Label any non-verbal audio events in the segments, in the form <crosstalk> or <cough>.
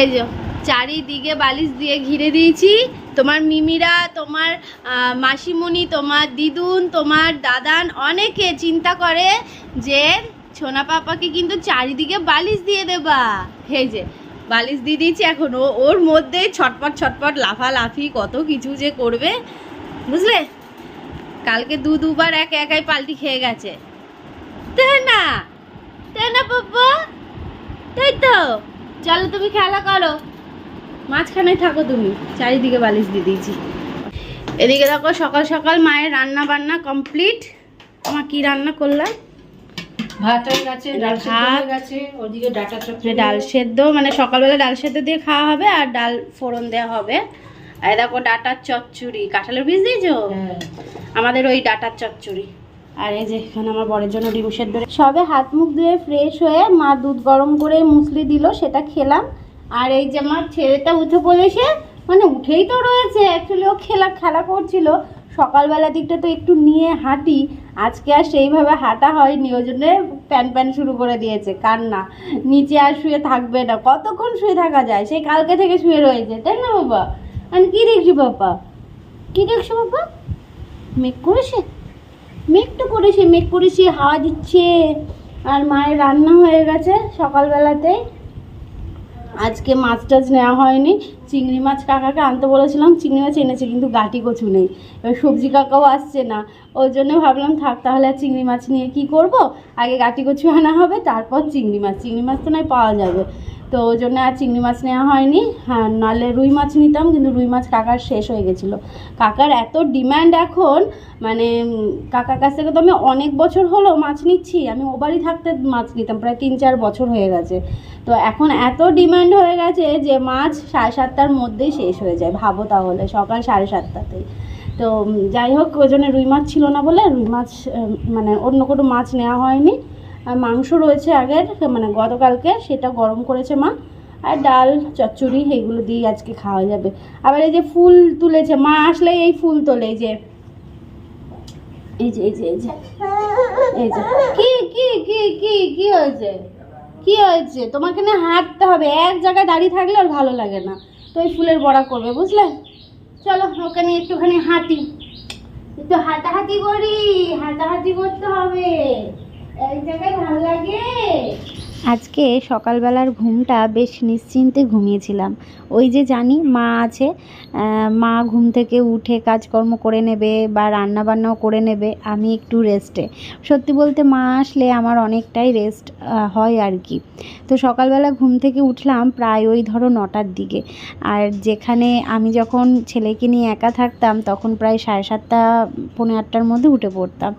এই যে, চারিদিকে বালিশ দিয়ে ঘিরে দিয়েছি। তোমার মিমিরা, তোমার মাসিমণি, তোমার দিদুন, তোমার দাদান অনেকে চিন্তা করে যে ছোনা পাপাকে কিন্তু চারিদিকে বালিশ দিয়ে দেবা। এই যে, বালিশ দিয়ে দিয়েছি এখন। ও ওর মধ্যে ছটপট ছটপট, লাফালাফি, কত কিছু যে করবে। বুঝলে? কালকে দু, দুবার এক একাই পাল্টি খেয়ে গেছে। তাই না? তাই না পাপ্পা? তাই তো। চলো তুমি খেলা করো। মাঝখানে থাকো তুমি। চারিদিকে বালিশ দিয়ে দিয়েছি। এদিকে দেখো সকাল সকাল মায়ের রান্না বান্না কমপ্লিট আমার কি রান্না করলাম? ভাত হয়ে গেছে ডাল সেদ্ধ। হয়ে গেছে ওদিকে ডাটা চচ্চড়ি ডাল সেদ্ধ মানে সকালবেলা ডাল সেদ্ধ দিয়ে খাওয়া হবে আর ডাল ফোড়ন দেওয়া হবে। আর দেখো ডাটার চচ্চড়ি। কাঁঠালের বীজ দিয়েছ? হ্যাঁ। আমাদের ওই ডাটার চচ্চড়ি। আর এই যে এখানে আমার বরের জন্য ডিম সেদ্ধ সবে হাত মুখ ধুয়ে ফ্রেশ হয়ে মা দুধ গরম করে মুসলি দিল, সেটা খেলাম। আর এই যে আমার ছেলেটা উঠে পড়েছে মানে উঠেই তো রয়েছে অ্যাকচুয়ালি ও খেলা খেলা করছিল। সকালবেলা দিকটা তো একটু নিয়ে হাঁটি, আজকে আর সেইভাবে হাঁটা হয়নি, ওই জন্য প্যান প্যান শুরু করে দিয়েছে কান্না নিচে আর শুয়ে থাকবে না, কতক্ষণ শুয়ে থাকা যায়? সেই কালকে থেকে শুয়ে রয়েছে, তাই না বাবা? আমি কী দেখছি বাবা? কী দেখছ বাবা? মেঘ করেছে? মেঘ তো করেছে, মেঘ করেছে, হাওয়া দিচ্ছে। আর মায়ের রান্না হয়ে গেছে সকালবেলাতে। আজকে মাছ টাছ নেওয়া হয়নি। চিংড়ি মাছ কাকাকে আনতে বলেছিলাম, চিংড়ি মাছ এনেছে, কিন্তু গাটি কচু নেই। এবার সবজি কাকাও আসছে না। ওই জন্য ভাবলাম, থাক তাহলে আর চিংড়ি মাছ নিয়ে কি করব? আগে গাটি কচু আনা হবে, তারপর চিংড়ি মাছ। চিংড়ি মাছ তো নয়, পাওয়া যাবে। তো ওই জন্য আর চিংড়ি মাছ নেওয়া হয়নি। হ্যাঁ নাহলে রুই মাছ নিতাম, কিন্তু রুই মাছ কাকার শেষ হয়ে গেছিল। কাকার এত ডিম্যান্ড এখন মানে কাকার কাছ থেকে তো আমি অনেক বছর হলো মাছ নিচ্ছি, আমি ও বাড়ি থাকতে মাছ নিতাম, প্রায় তিন চার বছর হয়ে গেছে। তো এখন এত ডিম্যান্ড হয়ে গেছে যে মাছ সাড়ে সাতটার মধ্যেই শেষ হয়ে যায়, ভাবো তাহলে, সকাল সাড়ে সাতটাতেই। তো যাই হোক, ওই জন্য রুই মাছ ছিল না বলে, রুই মাছ মানে অন্য কোনো মাছ নেওয়া হয়নি। মাংস রয়েছে আগের মানে গতকালকে, সেটা গরম করেছে মা। আর ডাল, চচ্চড়ি, এইগুলো দিয়ে আজকে খাওয়া যাবে। আবার এই যে ফুল তুলেছে, মা আসলে এই ফুল তোলে যে। এই যে এই যে এই যে। এই যে। কি কি কি কি কি হয়েছে? কি হয়েছে? তোমাকে না হাঁটতে হবে। এক জায়গায় দাঁড়িয়ে থাকলে আর ভালো লাগে না। তো এই ফুলের বড়া করবে, বুঝলে? চলো, ওকে নিয়ে একটুখানি হাঁটি। একটু হাঁটাহাঁটি করি, হাঁটাহাঁটি করতে হবে। এক জায়গায় ভালো লাগে আজকে সকালবেলার ঘুমটা বেশ নিশ্চিন্তে ঘুমিয়েছিলাম। ওই যে জানি মা আছে মা ঘুম থেকে উঠে কাজকর্ম করে নেবে বা রান্না বান্নাও করে নেবে, আমি একটু রেস্টে সত্যি বলতে মা আসলে আমার অনেকটাই রেস্ট হয় আর কি। তো সকালবেলা ঘুম থেকে উঠলাম প্রায় ওই ধরো নটার দিকে। আর যেখানে আমি যখন ছেলেকে নিয়ে একা থাকতাম, তখন প্রায় সাড়ে সাতটা, পৌনে আটটার মধ্যে উঠে পড়তাম।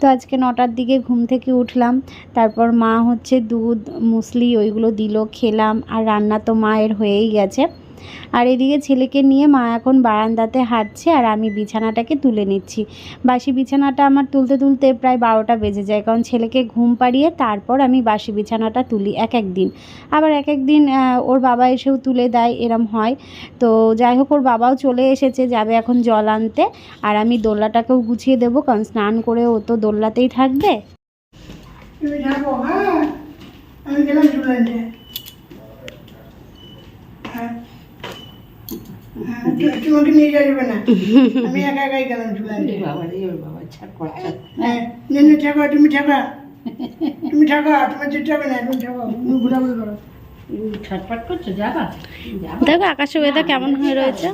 তো আজকে নটার দিকে ঘুম থেকে উঠলাম, তারপর মা হচ্ছে দুধ মুসলি ওইগুলো দিল, খেলাম আর রান্না তো মায়ের হয়েই গেছে। আর এদিকে ছেলেকে নিয়ে মা এখন বারান্দাতে হাঁটছে আর আমি বিছানাটাকে তুলে নিচ্ছি। বাসি বিছানাটা আমার তুলতে তুলতে প্রায় বারোটা বেজে যায়, কারণ ছেলেকে ঘুম পাড়িয়ে তারপর আমি বাসি বিছানাটা তুলি এক এক দিন। আবার এক এক দিন ওর বাবা এসেও তুলে দেয়, এরম হয়। তো যাই হোক, ওর বাবাও চলে এসেছে, যাবে এখন জল আনতে। আর আমি দোল্লাটাকেও গুছিয়ে দেবো, কারণ স্নান করে ও তো দোল্লাতেই থাকবে। আমি গেলাম চুলাইতে হ্যাঁ। হ্যাঁ, তোমাকে নিয়ে যাবে না। আমি একা একাই গেলাম চুলাইতে বাবা রে ওর বাবা ছাড় হ্যাঁ নেনে থাকো তুমি থাকা তুমি থাকা তোমার যেতে হবে না তুমি থাকো তুমি ঘোরাঘুরি করো। উম, করছ যাবা? যাবা? দেখো আকাশের ওয়েদার কেমন হয়ে রয়েছে।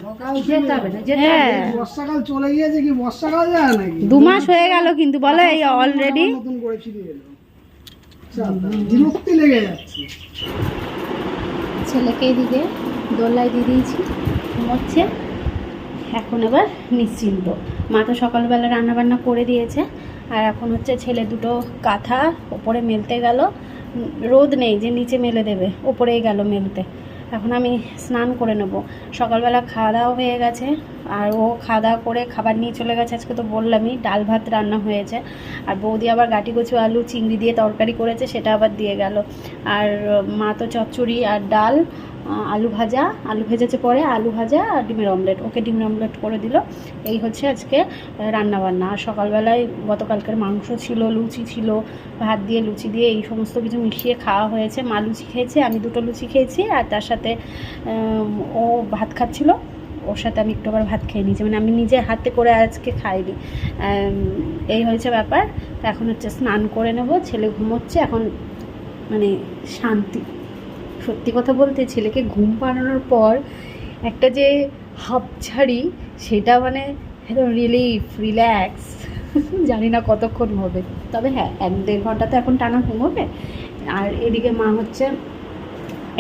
হ্যাঁ। বর্ষাকাল চলে গিয়েছে কি? বর্ষাকাল যায় নাকি? দু মাস হয়ে গেল কিন্তু বলো এই অলরেডি নতুন করে বিরক্তি লেগে যাচ্ছে। ছেলেকে এদিকে দোলায় দিয়ে দিয়েছি, ঘুমোচ্ছে। এখন আবার নিশ্চিন্ত। মা তো সকালবেলা রান্নাবান্না করে দিয়েছে, আর এখন হচ্ছে ছেলে দুটো কাঁথা ওপরে মেলতে গেল। রোদ নেই যে নিচে মেলে দেবে, ওপরেই গেল মেলতে। এখন আমি স্নান করে নেব। সকালবেলা খাওয়া দাওয়া হয়ে গেছে, আর ও খাওয়া দাওয়া করে খাবার নিয়ে চলে গেছে, আজকে তো বললামই ডাল ভাত রান্না হয়েছে। আর বৌদি আবার গাটি কচু, আলু, চিংড়ি দিয়ে তরকারি করেছে, সেটা আবার দিয়ে গেল। আর মা তো চচ্চড়ি আর ডাল আলু ভাজা, আলু ভেজেছে পরে আলু ভাজা আর ডিমের অমলেট ওকে ডিমের অমলেট করে দিল। এই হচ্ছে আজকে রান্না বান্না আর সকালবেলায় গতকালকের মাংস ছিল, লুচি ছিল, ভাত দিয়ে, লুচি দিয়ে, এই সমস্ত কিছু মিশিয়ে খাওয়া হয়েছে। মা লুচি খেয়েছে, আমি দুটো লুচি খেয়েছি আর তার সাথে ও ভাত খাচ্ছিল। ওর সাথে আমি একটু আবার ভাত খেয়ে নিয়েছি। মানে আমি নিজে হাতে করে আজকে খাইনি। এই হয়েছে ব্যাপার। এখন হচ্ছে স্নান করে নেব। ছেলে ঘুমোচ্ছে। এখন মানে শান্তি। সত্যি কথা বলতে ছেলেকে ঘুম পাড়ানোর পর একটা যে হাফ ছাড়ি সেটা মানে একদম রিলিফ রিল্যাক্স <laughs> জানি না কতক্ষণ হবে। তবে হ্যাঁ এক দেড় ঘণ্টা তো এখন টানা ঘুমোবে আর এদিকে মা হচ্ছে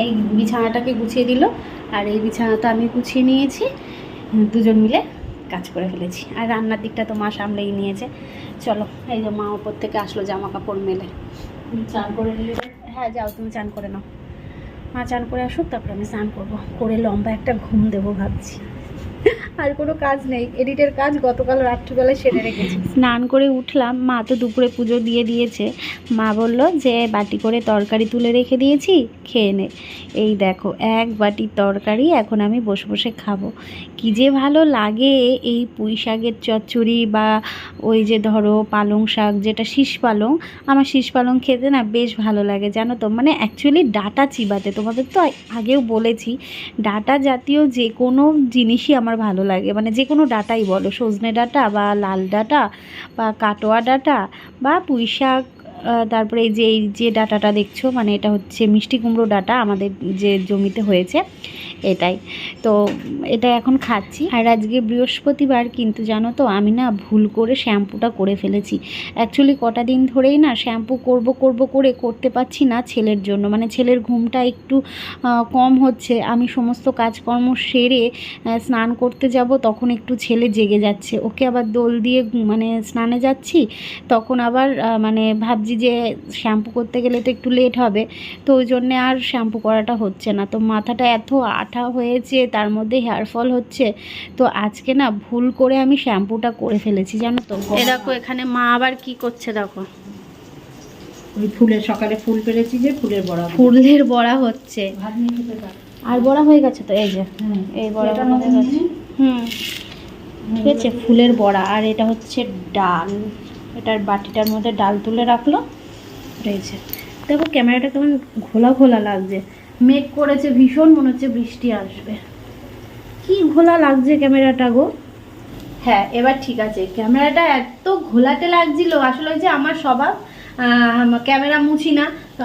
এই বিছানাটাকে গুছিয়ে দিল আর এই বিছানাটা আমি গুছিয়ে নিয়েছি। দুজন মিলে কাজ করে ফেলেছি। আর রান্নার দিকটা তো মা সামলেই নিয়েছে। চলো এই যে মা ওপর থেকে আসলো জামা কাপড় মেলে চান করে নিলে? হ্যাঁ যাও তুমি চান করে নাও। মা চান করে আসুক, তারপরে আমি স্নান করব। করে লম্বা একটা ঘুম দেবো ভাবছি। আর কোনো কাজ নেই। এডিটের কাজ গতকাল রাত্রিবেলায় সেরে রেখেছি। স্নান করে উঠলাম। মা তো দুপুরে পুজো দিয়ে দিয়েছে। মা বলল যে, বাটি করে তরকারি তুলে রেখে দিয়েছি, খেয়ে নে। এই দেখো, এক বাটি তরকারি এখন আমি বসে বসে খাব। কি যে ভালো লাগে এই পুঁই শাকের চচ্চড়ি বা ওই যে ধরো পালং শাক, যেটা শীষ পালং। আমার শীষ পালং খেতে না বেশ ভালো লাগে, জানো তো? মানে অ্যাকচুয়ালি ডাটা চিবাতে, তোমাদের তো আগেও বলেছি, ডাটা জাতীয় যে কোনো জিনিসই আমার ভালো লাগে। মানে যে কোনো ডাটাই বলো, সজনে ডাটা বা লাল ডাটা বা কাটোয়া ডাটা বা পুঁই শাক তারপরে এই যে এই যে ডাটাটা দেখছ মানে এটা হচ্ছে মিষ্টি কুমড়ো ডাটা আমাদের যে জমিতে হয়েছে। এটাই। তো এটা এখন খাচ্ছি। আর আজকে বৃহস্পতিবার, কিন্তু জানো তো, আমি না ভুল করে শ্যাম্পুটা করে ফেলেছি। অ্যাকচুয়ালি কটা দিন ধরেই না শ্যাম্পু করব করব করে করতে পারছি না ছেলের জন্য। মানে ছেলের ঘুমটা একটু কম হচ্ছে। আমি সমস্ত কাজকর্ম সেরে স্নান করতে যাব, তখন একটু ছেলে জেগে যাচ্ছে। ওকে আবার দোল দিয়ে মানে স্নানে যাচ্ছি, তখন আবার মানে ভাবছি যে শ্যাম্পু করতে গেলে তো একটু লেট হবে। তো ওই জন্যে আর শ্যাম্পু করাটা হচ্ছে না। তো মাথাটা এত আঠা হয়েছে তার মধ্যে হেয়ার ফল হচ্ছে। তো আজকে না ভুল করে আমি শ্যাম্পুটা করে ফেলেছি জানো তো? দেখো এখানে মা আবার কি করছে দেখো। ওই ফুলের সকালে ফুল পেরেছি যে ফুলের বড়া ফুলের বড়া হচ্ছে। আর বড়া হয়ে গেছে তো এই যে হ্যাঁ। এই বড়া হয়ে গেছে। হুম। ঠিক আছে ফুলের বড়া আর এটা হচ্ছে ডাল। এটার বাটিটার মধ্যে ডাল তুলে রাখল। রয়েছে দেখো ক্যামেরাটা কেমন ঘোলা ঘোলা লাগছে। মেঘ করেছে, ভীষণ মনে হচ্ছে বৃষ্টি আসবে। কি ঘোলা লাগছে ক্যামেরাটা গো। হ্যাঁ এবার ঠিক আছে। ক্যামেরাটা এত ঘোলাতে লাগছিল, আসলে যে আমার স্বভাব ক্যামেরা মুছি না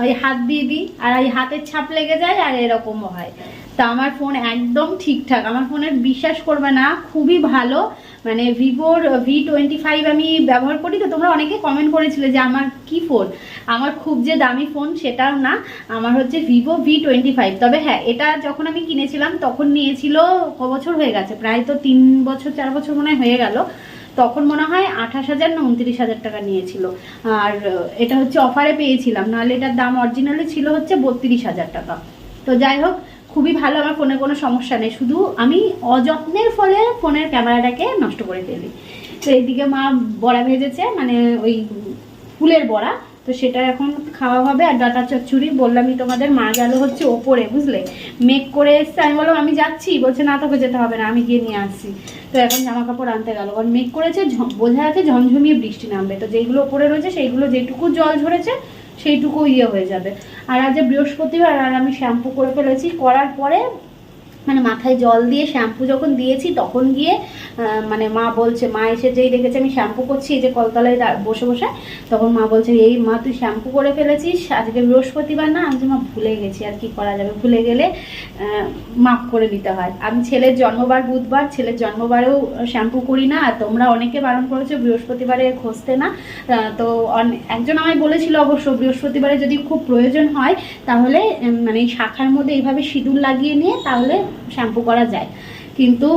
এই হাত দিয়ে দিই, আর এই হাতের ছাপ লেগে যায়, আর এরকমও হয়। তা আমার ফোন একদম ঠিকঠাক। আমার ফোনের বিশ্বাস করবে না, খুবই ভালো। মানে ভিভোর ভি টোয়েন্টি ফাইভ আমি ব্যবহার করি তো, তোমরা অনেকে কমেন্ট করেছিলে যে আমার কি ফোন আমার খুব যে দামি ফোন সেটাও না, আমার হচ্ছে ভিভো ভি টোয়েন্টি ফাইভ তবে হ্যাঁ এটা যখন আমি কিনেছিলাম, তখন নিয়েছিল ক বছর হয়ে গেছে, প্রায় তো তিন বছর, চার বছর মনে হয় গেল। তখন মনে হয় আঠাশ হাজার না উনত্রিশ হাজার টাকা নিয়েছিল। আর এটা হচ্ছে অফারে পেয়েছিলাম, নাহলে এটার দাম অরিজিনালি ছিল হচ্ছে বত্রিশ হাজার টাকা। তো যাই হোক খুবই ভালো, আমার ফোনে কোনো সমস্যা নেই। শুধু আমি অযত্নের ফলে ফোনের ক্যামেরাটাকে নষ্ট করে ফেলি। তো এইদিকে মা বড়া ভেজেছে মানে ওই ফুলের বড়া, তো সেটা এখন খাওয়া হবে। আর ডাটা চচ্চড়ি, বললামই তোমাদের, মা গেল হচ্ছে ওপরে, বুঝলে? মেক করে এসছে। আমি বললাম, আমি যাচ্ছি। বলছে, না, তোকে যেতে হবে না, আমি গিয়ে নিয়ে আসছি। তো এখন জামা কাপড় আনতে গেল। কারণ মেক করেছে বোঝা যাচ্ছে ঝমঝমিয়ে বৃষ্টি নামবে। তো যেইগুলো ওপরে রয়েছে, সেইগুলো যেটুকু জল ঝরেছে সেইটুকু ইয়ে হয়ে যাবে। আর আজ বৃহস্পতিবার আর আমি শ্যাম্পু করে ফেলেছি করার পরে মানে মাথায় জল দিয়ে শ্যাম্পু যখন দিয়েছি তখন গিয়ে মানে মা বলছে মা এসে যেই দেখেছে আমি শ্যাম্পু করছি এই যে কলতলায় বসে বসে তখন মা বলছে এই মা তুই শ্যাম্পু করে ফেলেছিস আজকে বৃহস্পতিবার না? আমি বলছি, মা ভুলে গেছি আর কি করা যাবে? ভুলে গেলে মাফ করে নিতে হয়। আমি ছেলের জন্মবার বুধবার ছেলের জন্মবারেও শ্যাম্পু করি না আর তোমরা অনেকে বারণ করেছ বৃহস্পতিবারে ঘষতে না। তো একজন আমায় বলেছিল অবশ্য বৃহস্পতিবারে যদি খুব প্রয়োজন হয় তাহলে মানে শাখার মধ্যে এইভাবে সিঁদুর লাগিয়ে নিয়ে তাহলে শ্যাম্পু করা যায়। কিন্তু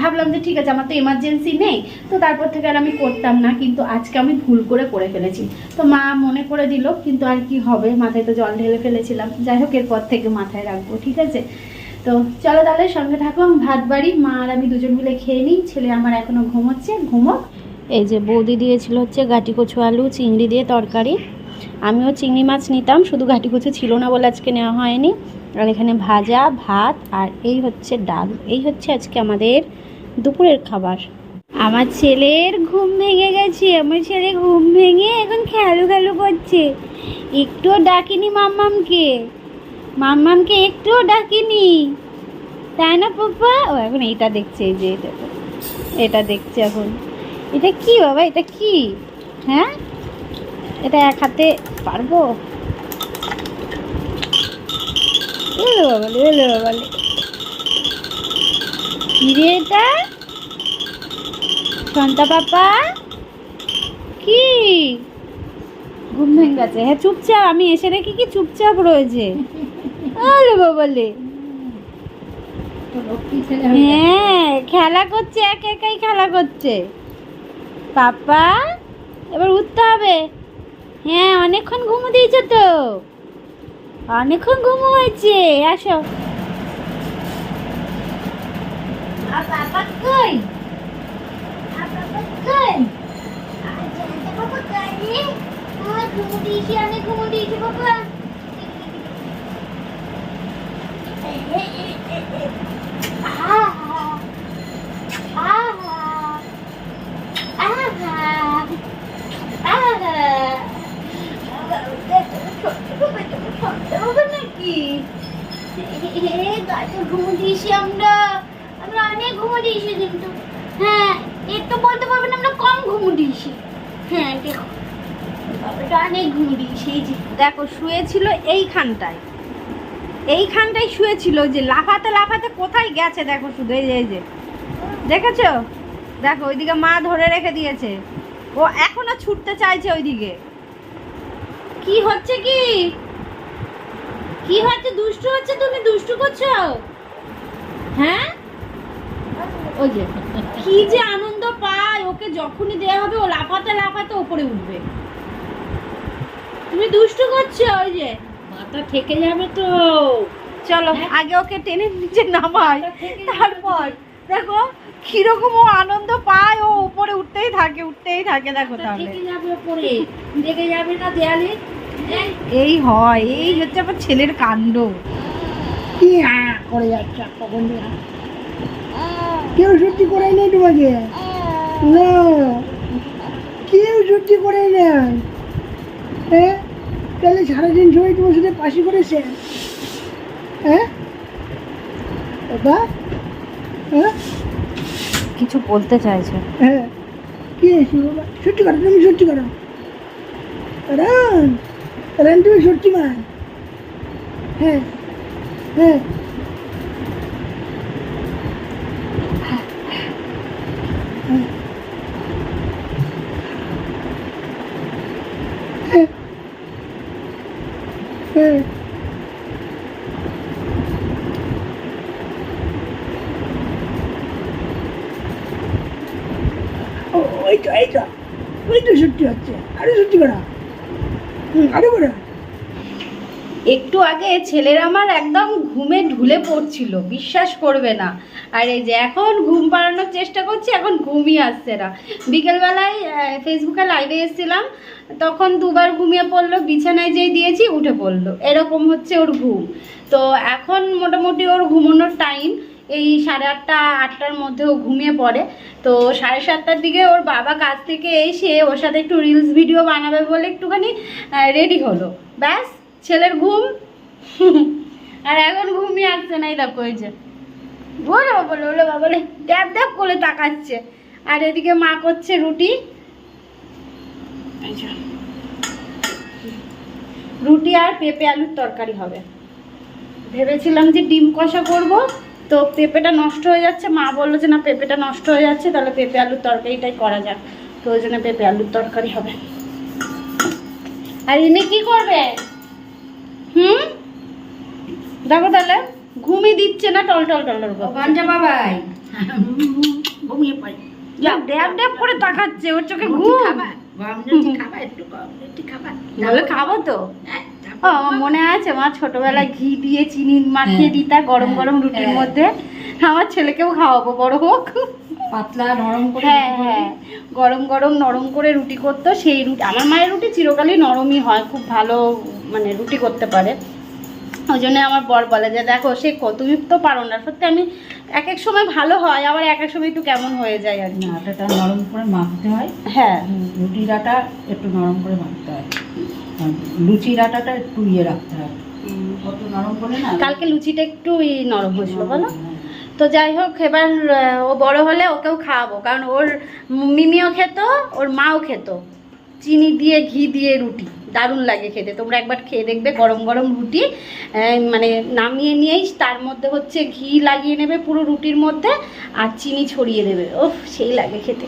ভাবলাম যে ঠিক আছে, আমার তো এমার্জেন্সি নেই, তো তারপর থেকে আর আমি করতাম না, কিন্তু আজকে আমি ভুল করে করে ফেলেছি। তো মা মনে করে দিল, কিন্তু আর কি হবে, মাথায় তো জল ঢেলে ফেলেছিলাম। যাই হোক, এরপর থেকে মাথায় রাখব, ঠিক আছে? তো চলো তাহলে সঙ্গে থাকো ভাত বাড়ি, মা আর আমি দুজন মিলে খেয়ে নিই, ছেলে আমার এখনও ঘুমোচ্ছে, ঘুমোক। এই যে বৌদি দিয়েছিল হচ্ছে গাটি কচু আলু, চিংড়ি দিয়ে তরকারি। আমিও চিংড়ি মাছ নিতাম, শুধু ঘাটি কচু ছিল না বলে আজকে নেওয়া হয়নি। আর এখানে ভাজা, ভাত আর এই হচ্ছে ডাল। এই হচ্ছে আজকে আমাদের দুপুরের খাবার। আমার ছেলের ঘুম ভেঙে গেছে, আমার ছেলে ঘুম ভেঙে এখন খেলু খেলু করছে। একটুও ডাকিনি মাম্মামকে। মাম্মামকে একটুও ডাকিনি। তাই না পাপা ও, এখন এইটা দেখছে, এই যে এটা। এটা দেখছে এখন। এটা কি বাবা? এটা কি? হ্যাঁ? এটা এক হাতে পারব? এলো বাবালে এলো বাবালে কি রে এটা? সন্তা পাপা? কি? ঘুম ভেঙে গেছে হ্যাঁ চুপচাপ, আমি এসে রেখে কি চুপচাপ রয়েছে। আরে বাবালে। হ্যাঁ খেলা করছে, এক একাই খেলা করছে। পাপা, এবার উঠতে হবে। হ্যাঁ অনেকক্ষণ ঘুমো দিয়েছ তো। অনেকক্ষণ ঘুমো হয়েছে আসো আর আমার, আমরা হ্যাঁ কম হ্যাঁ দেখো এইখানটায়। এইখানটাই শুয়েছিল যে লাফাতে লাফাতে কোথায় গেছে, দেখো শুধু এই যে। দেখেছ? দেখো, ওইদিকে মা ধরে রেখে দিয়েছে। ও এখনও ছুটতে চাইছে ওইদিকে। কি হচ্ছে কি? কি হচ্ছে? দুষ্টু হচ্ছে তুমি? দুষ্টু করছ? হ্যাঁ? ওই যে। কি যে আনন্দ পায় ওকে যখনই দেয়া হবে ও লাফাতে লাফাতে ওপরে উঠবে। তুমি দুষ্টু করছ ওই যে। মাথা থেকে যাবে তো। চলো আগে ওকে টেনে নিচে নামাই। তারপর দেখো কীরকম ও আনন্দ পায় ও উপরে উঠতেই থাকে উঠতেই থাকে। দেখো তাহলে। থেকে যাবে পরে দেখে যাবে না দেয়ালে। এই, হয় এই হচ্ছে আমার ছেলের কাণ্ড। করে যাচ্ছে কখন দিয়ে কেউ সত্যি করাই নাই তোমাকে? না। কেউ সত্যি করাই নাই হ্যাঁ তাহলে সারাদিন সবাই তোমার সাথে পাশি করেছে? হ্যাঁ বাবা? হ্যাঁ কিছু বলতে চাইছে। হ্যাঁ। কি বাবা? সত্যি করো তুমি সত্যি করো। রান রান তুমি সত্যি মান হ্যাঁ হ্যাঁ। হ্যাঁ ও ওই তো এই তো ওই তো সত্যি হচ্ছে। আরে সত্যি করা। একটু আগে ছেলের আমার একদম ঘুমে ঢুলে পড়ছিল, বিশ্বাস করবে না। আর এই যে এখন ঘুম পাড়ানোর চেষ্টা করছি, এখন ঘুমই আসছে না। বিকেলবেলায় ফেসবুকে লাইভে এসেছিলাম, তখন দুবার ঘুমিয়ে পড়ল, বিছানায় যেই দিয়েছি, উঠে পড়ল। এরকম হচ্ছে ওর ঘুম। তো এখন মোটামুটি ওর ঘুমানোর টাইম এই সাড়ে আটটা, আটটার মধ্যে ও ঘুমিয়ে পড়ে। তো সাড়ে সাতটার দিকে ওর বাবা কাজ থেকে এসে ওর সাথে একটু রিলস ভিডিও বানাবে বলে একটুখানি রেডি হলো। ব্যাস, ছেলের ঘুম। আর এখন ঘুমিয়ে আসছে না, এই দেখো যে। বলো বলো বলো বাবলে ড্যাব ড্যাব করে তাকাচ্ছে। আর এদিকে মা করছে রুটি। রুটি আর পেঁপে আলুর তরকারি হবে। ভেবেছিলাম যে ডিম কষা করব। তো পেঁপেটা নষ্ট হয়ে যাচ্ছে মা বলল যে না পেঁপেটা নষ্ট হয়ে যাচ্ছে তাহলে পেঁপে আলুর তরকারিটাই করা যাক। তো ওই জন্য পেঁপে আলুর তরকারি হবে। আর ইনি কি করবে? হুম? দেখো তাহলে ঘুমিয়ে দিচ্ছে না টল টল টল বাঞ্জা বাবাই। ঘুমিয়ে পড়ে। যাও ড্যাব ড্যাব করে তাকাচ্ছে ওর চোখে রুটি ঘুম। খাবা? গরম একটু গরম রুটি খাবা। বলে খাব তো। হ্যাঁ, ও আমার মনে আছে মা ছোটবেলায় ঘি দিয়ে চিনি মাখিয়ে। দিতা গরম গরম রুটির হ্যাঁ। মধ্যে। আমার ছেলেকেও খাওয়াবো বড় হোক। পাতলা নরম করে হ্যাঁ হ্যাঁ। গরম গরম নরম করে রুটি করতো সেই রুটি আমার মায়ের রুটি চিরকালই নরমই হয় খুব ভালো মানে রুটি করতে পারে। ওই জন্য আমার বর বলে যে দেখো সে তুমি তো পারো না সত্যি আমি এক এক সময় ভালো হয় আবার এক এক সময় একটু কেমন হয়ে যায় আর কি। আটাটা নরম করে মাখতে হয়। হ্যাঁ। রুটির আটা একটু নরম করে মাখতে হয়। লুচির আটাটা একটু ইয়ে রাখতে হয়। কত নরম করে না কালকে লুচিটা একটু নরম হয়েছিল বলো? হ্যাঁ। তো যাই হোক এবার ও বড় হলে ওকেও খাওয়াবো কারণ ওর মিমিও খেত ওর মাও খেত। চিনি দিয়ে ঘি দিয়ে রুটি দারুণ লাগে খেতে। তোমরা একবার খেয়ে দেখবে গরম গরম রুটি মানে নামিয়ে নিয়েই তার মধ্যে হচ্ছে ঘি লাগিয়ে নেবে পুরো রুটির মধ্যে আর চিনি ছড়িয়ে দেবে। ওহ সেই লাগে খেতে।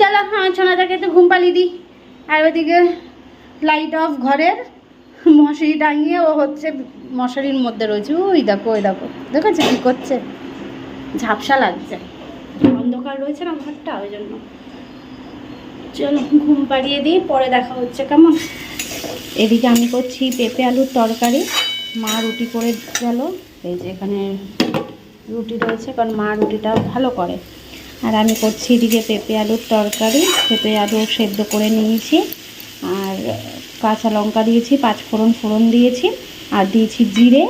চলো হ্যাঁ ছোনাটাকে তো ঘুম পালিয়ে দিই। আর ওইদিকে লাইট অফ ঘরের মশারি টাঙিয়ে ও হচ্ছে মশারির মধ্যে রয়েছে। ওই দেখো ওই দেখো। দেখেছ কী করছে? ঝাপসা লাগছে। অন্ধকার রয়েছে না ঘরটা, ওই জন্য। চলো, ঘুম পাড়িয়ে দিই, পরে দেখা হচ্ছে, কেমন? এদিকে আমি করছি পেঁপে আলুর তরকারি। মা রুটি করে গেল। এই যে এখানে রুটি রয়েছে, কারণ মা রুটিটা ভালো করে। আর আমি করছি এদিকে পেঁপে আলুর তরকারি। পেঁপে আলু সেদ্ধ করে নিয়েছি। আর কাঁচা লঙ্কা দিয়েছি, পাঁচ ফোড়ন ফোড়ন দিয়েছি, আর দিয়েছি জিরে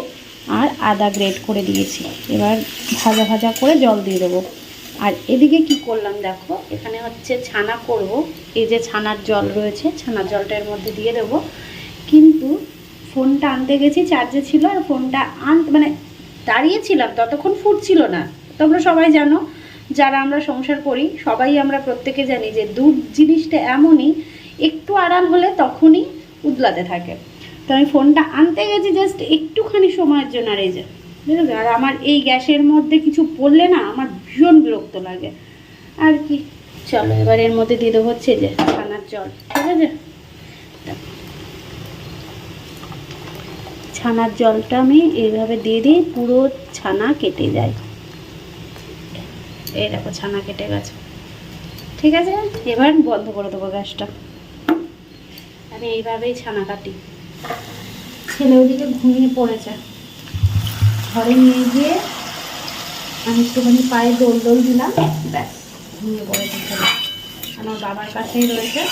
আর আদা গ্রেট করে দিয়েছি। এবার ভাজা ভাজা করে জল দিয়ে দেবো। আর এদিকে কি করলাম দেখো, এখানে হচ্ছে ছানা করব। এই যে ছানার জল রয়েছে, ছানার জলটা এর মধ্যে দিয়ে দেবো। কিন্তু ফোনটা আনতে গেছি চার্জে ছিল, আর ফোনটা আন মানে দাঁড়িয়েছিলাম, ততক্ষণ ফুটছিল না। তোমরা সবাই জানো, যারা আমরা সংসার করি, সবাই আমরা প্রত্যেকে জানি যে দুধ জিনিসটা এমনই একটু আরাম হলে তখনই উদলাতে থাকে। তো আমি ফোনটা আনতে গেছি জাস্ট একটুখানি সময়ের জন্য। আর এই যে, বুঝলে? আর আমার এই গ্যাসের মধ্যে কিছু পড়লে না আমার ভীষণ বিরক্ত লাগে। আর কি? চলো, এবার এর মধ্যে দিয়ে দেবো হচ্ছে যে ছানার জল, ঠিক আছে? ছানার জলটা আমি এইভাবে দিয়ে দিই, পুরো ছানা কেটে যায়। এই দেখো, ছানা কেটে গেছে। ঠিক আছে? এবার বন্ধ করে দেবো গ্যাসটা। আমি এইভাবেই ছানা কাটি। ছেলে ওদিকে ঘুমিয়ে পড়েছে। ঘরে নিয়ে গিয়ে আমি একটুখানি পায়ে দোল দোল দিলাম। ব্যাস, ঘুমিয়ে পড়েছে ছেলে। আমার বাবার কাছেই রয়েছে।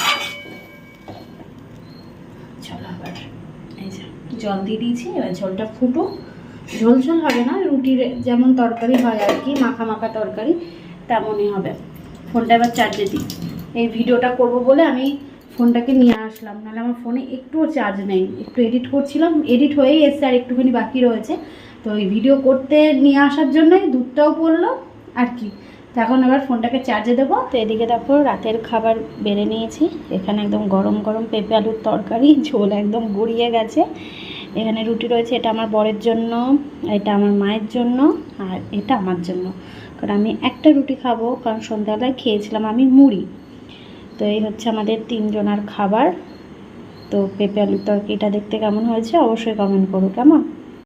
জল দিয়ে দিয়েছি, এবার ঝোলটা ফুটো ঝোল ঝোল হবে না, রুটির যেমন তরকারি হয় আর কি, মাখা মাখা তরকারি, তেমনই হবে। ফোনটা এবার চার্জে দিই। এই ভিডিওটা করব বলে আমি ফোনটাকে নিয়ে আসলাম, নাহলে আমার ফোনে একটুও চার্জ নেই। একটু এডিট করছিলাম এডিট হয়েই এসছে আর একটুখানি বাকি রয়েছে। তো এই ভিডিও করতে নিয়ে আসার জন্যই দুধটাও পড়ল, আর কি। এখন আবার ফোনটাকে চার্জে দেবো। তো এদিকে দেখো, রাতের খাবার বেড়ে নিয়েছি। এখানে একদম গরম গরম পেঁপে আলুর তরকারি, <laughs> ঝোল একদম গড়িয়ে গেছে। এখানে রুটি রয়েছে, এটা আমার বরের জন্য, এটা আমার মায়ের জন্য, আর এটা আমার জন্য। কারণ আমি একটা রুটি খাব, কারণ সন্ধ্যাবেলায় খেয়েছিলাম আমি মুড়ি। তো এই হচ্ছে আমাদের তিনজনার খাবার। তো পেঁপে আলুর তরকারিটা দেখতে কেমন হয়েছে অবশ্যই কমেন্ট করো, কেমন?